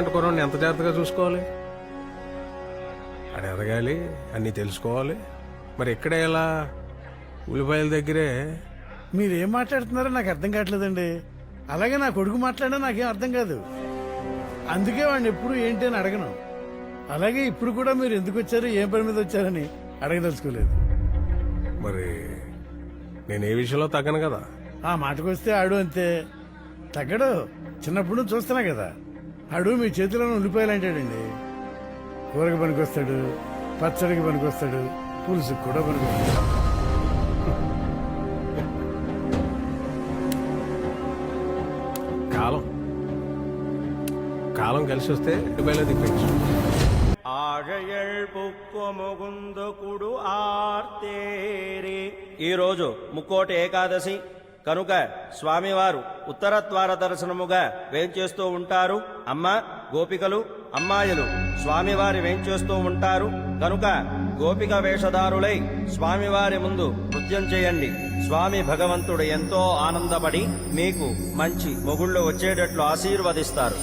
నాలాంటి కుర్రాడిని ఎంత జాగ్రత్తగా చూసుకోవాలి? ఆడ ఎదగాలి అన్నీ తెలుసుకోవాలి. మరి ఇక్కడే ఎలా? ఉల్లిపాయల దగ్గరే. మీరేం మాట్లాడుతున్నారో నాకు అర్థం కావట్లేదండి. అలాగే నా కొడుకు మాట్లాడినా నాకేం అర్థం కాదు. అందుకే వాడిని ఎప్పుడు ఏంటి అని అడగను. అలాగే ఇప్పుడు కూడా మీరు ఎందుకు వచ్చారు ఏం పని మీద వచ్చారని అడగదలుచుకోలేదు. మరి నేను ఏ విషయంలో తగ్గను కదా? ఆ మాటకొస్తే ఆడు అంతే. తగ్గడు. చిన్నప్పుడు నుంచి చూస్తున్నా కదా. ఆడు మీ చేతిలో ఉల్లిపాయలు అంటాడండి కూరకి పనికొస్తాడు పచ్చడికి పనికొస్తాడు పులుసుకి కూడా పనికొస్తాడు. కాలం. కాలం కలిసి వస్తే ఉల్లిపాయలు దిప్పచ్చు ముగుందుకుడు ఆర్తేరి. ఈరోజు ముక్కోటి ఏకాదశి. కనుక స్వామివారు ఉత్తర ద్వార దర్శనముగా వేంచేస్తూ ఉంటారు. అమ్మ గోపికలు అమ్మాయిలు స్వామివారి వేంచేస్తూ ఉంటారు. కనుక గోపిక వేషధారులై స్వామివారి ముందు నృత్యం చేయండి. స్వామి భగవంతుడు ఎంతో ఆనందపడి మీకు మంచి మొగుళ్ళు వచ్చేటట్లు ఆశీర్వదిస్తారు.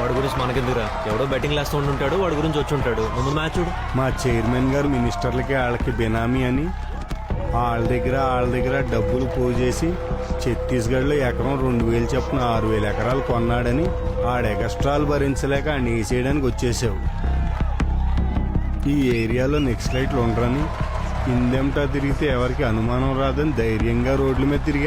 వాడి గురించి మనకెందుకురా? ఎవడో బెట్టింగ్ లేస్తూ ఉంటుంటాడు వాడి గురించి వచ్చి ఉంటాడు ముందు మ్యాచ్ చూడు. మా చైర్మన్ గారు మినిస్టర్లకి వాళ్ళకి బినామీ అని వాళ్ళ దగ్గర వాళ్ళ దగ్గర డబ్బులు పోజేసి ఛత్తీస్గఢ్లో ఎకరం రెండు వేలు చొప్పున ఆరు వేల ఎకరాలు కొన్నాడని ఆడ ఎగస్ట్రాలు భరించలేక ఆయన వేసేయడానికి వచ్చేసావు. ఈ ఏరియాలో నెక్స్ట్ లైట్లు ఉండరని ఇందెంటా తిరిగితే ఎవరికి అనుమానం రాదని ధైర్యంగా రోడ్ల మీద తిరిగి